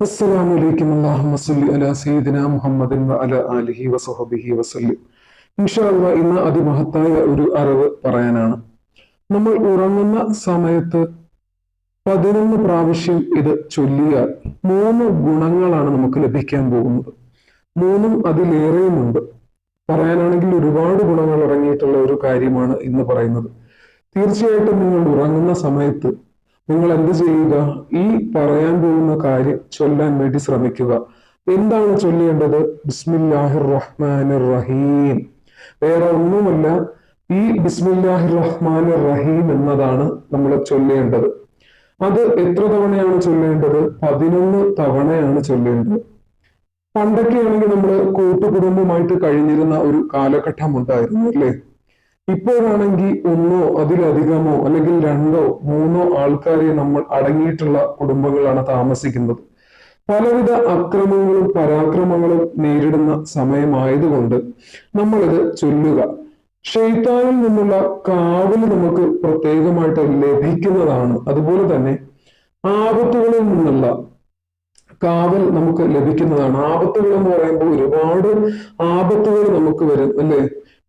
അസ്സലാമു അലൈക്കും അല്ലാഹുമ്മ സല്ലി അലാ سيدنا മുഹമ്മദിൻ وعلى آله ആലിഹി വസഹബിഹി വസല്ലം. ഇൻഷാ അല്ലാഹ് ഇന്ന് അതിമഹത്തായ ഒരു അറിവ് പറയാനാണ്. നമ്മൾ ഉറങ്ങുന്ന സമയത്ത് പതിനൊന്ന് പ്രാവശ്യം ഇത് ചൊല്ലിയാൽ മൂന്ന് ഗുണങ്ങളാണ് നമുക്ക് ലഭിക്കാൻ പോകുന്നത്. മൂന്നും അതിലേറെയുമുണ്ട്. പറയാനാണെങ്കിൽ ഒരുപാട് ഗുണങ്ങൾ ഇറങ്ങിയിട്ടുള്ള ഒരു കാര്യമാണ് ഇന്ന് പറയുന്നത്. തീർച്ചയായിട്ടും നിങ്ങൾ ഉറങ്ങുന്ന സമയത്ത് നിങ്ങൾ എന്ത് ചെയ്യുക? ഈ പറയാൻ പോകുന്ന കാര്യം ചൊല്ലാൻ വേണ്ടി ശ്രമിക്കുക. എന്താണ് ചൊല്ലേണ്ടത്? ബിസ്മില്ലാഹിർ റഹ്മാനിർ റഹീം വേറെ ഒന്നുമല്ല ഈ ബിസ്മില്ലാഹിർ റഹ്മാനിർ റഹീം എന്നതാണ് നമ്മൾ ചൊല്ലേണ്ടത്. അത് എത്ര തവണയാണ് ചൊല്ലേണ്ടത്? പതിനൊന്ന് തവണയാണ് ചൊല്ലേണ്ടത്. പണ്ടൊക്കെയാണെങ്കിൽ നമ്മൾ കൂട്ടുകുടുംബമായിട്ട് കഴിഞ്ഞിരുന്ന ഒരു കാലഘട്ടം ഉണ്ടായിരുന്നു അല്ലേ? ഇപ്പോഴാണെങ്കിൽ ഒന്നോ അതിലധികമോ അല്ലെങ്കിൽ രണ്ടോ മൂന്നോ ആൾക്കാരെ നമ്മൾ അടങ്ങിയിട്ടുള്ള കുടുംബങ്ങളാണ് താമസിക്കുന്നത്. പലവിധ അക്രമങ്ങളും പരാക്രമങ്ങളും നേരിടുന്ന സമയമായതുകൊണ്ട് നമ്മളിത് ചൊല്ലുക. ഷെയ്ത്താനിൽ നിന്നുള്ള കാവൽ നമുക്ക് പ്രത്യേകമായിട്ട് ലഭിക്കുന്നതാണ്. അതുപോലെ തന്നെ ആപത്തുകളിൽ നിന്നുള്ള കാവൽ നമുക്ക് ലഭിക്കുന്നതാണ്. ആപത്തുകൾ എന്ന് പറയുമ്പോൾ ഒരുപാട് ആപത്തുകൾ നമുക്ക് വരും അല്ലേ?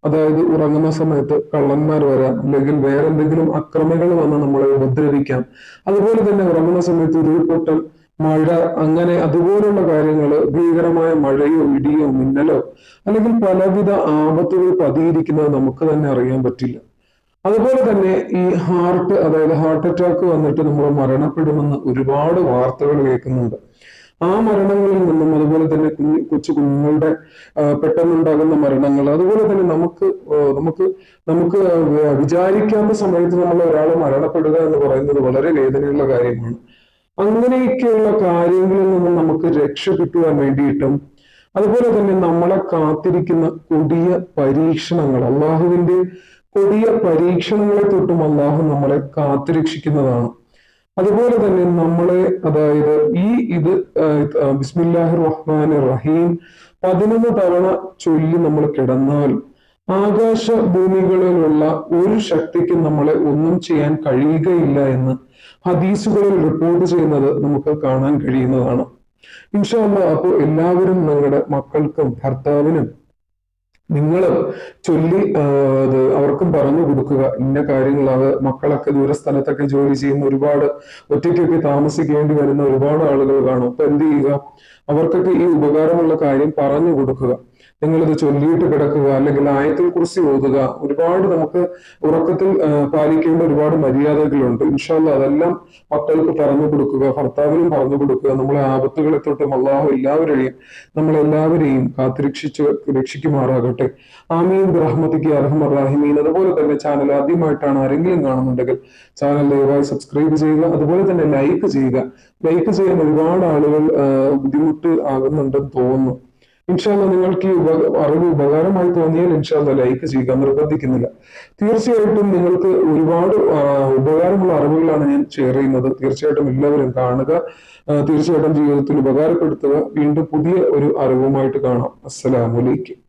അതായത് ഉറങ്ങുന്ന സമയത്ത് കള്ളന്മാർ വരാം അല്ലെങ്കിൽ വേറെ എന്തെങ്കിലും അക്രമികൾ വന്ന് നമ്മളെ ഉപദ്രവിക്കാം. അതുപോലെ തന്നെ ഉറങ്ങുന്ന സമയത്ത് ഉരുൾപൊട്ടൽ മഴ അങ്ങനെ അതുപോലുള്ള കാര്യങ്ങൾ ഭീകരമായ മഴയോ ഇടിയോ മിന്നലോ അല്ലെങ്കിൽ പലവിധ ആപത്തുകൾ പതിയിരിക്കുന്നത് നമുക്ക് തന്നെ അറിയാൻ പറ്റില്ല. അതുപോലെ തന്നെ ഈ ഹാർട്ട് അതായത് ഹാർട്ട് അറ്റാക്ക് വന്നിട്ട് നമ്മൾ മരണപ്പെടുമെന്ന് ഒരുപാട് വാർത്തകൾ കേൾക്കുന്നുണ്ട്. ആ മരണങ്ങളിൽ നിന്നും അതുപോലെ തന്നെ കുഞ്ഞു കൊച്ചു കുഞ്ഞുങ്ങളുടെ പെട്ടെന്നുണ്ടാകുന്ന മരണങ്ങൾ. അതുപോലെ തന്നെ നമുക്ക് നമുക്ക് നമുക്ക് വിചാരിക്കാത്ത സമയത്ത് നമ്മൾ ഒരാൾ മരണപ്പെടുക എന്ന് പറയുന്നത് വളരെ വേദനയുള്ള കാര്യമാണ്. അങ്ങനെയൊക്കെയുള്ള കാര്യങ്ങളിൽ നിന്നും നമുക്ക് രക്ഷ കിട്ടുവാൻ വേണ്ടിയിട്ടും അതുപോലെ തന്നെ നമ്മളെ കാത്തിരിക്കുന്ന കൊടിയ പരീക്ഷണങ്ങൾ അള്ളാഹുവിന്റെ കൊടിയ പരീക്ഷണങ്ങളെ തൊട്ടും അള്ളാഹു നമ്മളെ കാത്തുരക്ഷിക്കുന്നതാണ്. അതുപോലെ തന്നെ നമ്മളെ അതായത് ഈ ഇത് ബിസ്മില്ലാഹിർ റഹ്മാൻ റഹീം പതിനൊന്ന് തവണ ചൊല്ലി നമ്മൾ കിടന്നാൽ ആകാശ ഭൂമികളിലുള്ള ഒരു ശക്തിക്ക് നമ്മളെ ഒന്നും ചെയ്യാൻ കഴിയുകയില്ല എന്ന് ഹദീസുകളിൽ റിപ്പോർട്ട് ചെയ്യുന്നത് നമുക്ക് കാണാൻ കഴിയുന്നതാണ്. ഇൻഷാല്ല അപ്പോൾ എല്ലാവരും നിങ്ങളുടെ മക്കൾക്കും ഭർത്താവിനും നിങ്ങൾ ചൊല്ലി അവർക്കും പറഞ്ഞു കൊടുക്കുക. ഇന്ന കാര്യങ്ങൾ അത് മക്കളൊക്കെ ദൂരസ്ഥലത്തൊക്കെ ജോലി ചെയ്യുന്ന ഒരുപാട് ഒറ്റയ്ക്കൊക്കെ താമസിക്കേണ്ടി വരുന്ന ഒരുപാട് ആളുകൾ കാണും. അപ്പൊ എന്ത് ചെയ്യുക? അവർക്കൊക്കെ ഈ ഉപകാരമുള്ള കാര്യം പറഞ്ഞു കൊടുക്കുക. നിങ്ങളിത് ചൊല്ലിയിട്ട് കിടക്കുക അല്ലെങ്കിൽ ആയത്തിൽ കുറിച്ച് ഓതുക ഒരുപാട് നമുക്ക് ഉറക്കത്തിൽ പാലിക്കേണ്ട ഒരുപാട് മര്യാദകളുണ്ട്. ഇൻഷാല്ല അതെല്ലാം മക്കൾക്ക് പറഞ്ഞു കൊടുക്കുക ഭർത്താവിനും പറഞ്ഞു കൊടുക്കുക. നമ്മളെ ആപത്തുകളെ തൊട്ടും അള്ളാഹു എല്ലാവരെയും നമ്മളെല്ലാവരെയും കാത്തിരക്ഷിച്ച് രക്ഷിക്കുമാറാകട്ടെ. ആമീൻ. റഹ്മത്തിക്ക് അർഹമർ അതുപോലെ തന്നെ ചാനൽ ആദ്യമായിട്ടാണ് ആരെങ്കിലും കാണുന്നുണ്ടെങ്കിൽ ചാനൽ ദയവായി സബ്സ്ക്രൈബ് ചെയ്യുക. അതുപോലെ തന്നെ ലൈക്ക് ചെയ്യുക. ലൈക്ക് ചെയ്യാൻ ഒരുപാട് ആളുകൾ ബുദ്ധിമുട്ട് ആകുന്നുണ്ടെന്ന് തോന്നുന്നു. ഇൻഷാല്ല നിങ്ങൾക്ക് ഈ അറിവ് ഉപകാരമായി തോന്നിയാൽ ഇൻഷാല്ല ലൈക്ക് ചെയ്യുക നിർബന്ധിക്കുന്നില്ല. തീർച്ചയായിട്ടും നിങ്ങൾക്ക് ഒരുപാട് ഉപകാരമുള്ള അറിവുകളാണ് ഞാൻ ഷെയർ ചെയ്യുന്നത്. തീർച്ചയായിട്ടും എല്ലാവരും കാണുക തീർച്ചയായിട്ടും ജീവിതത്തിൽ ഉപകാരപ്പെടുത്തുക. വീണ്ടും പുതിയ ഒരു അറിവുമായിട്ട് കാണാം. അസ്സലാമലൈക്കും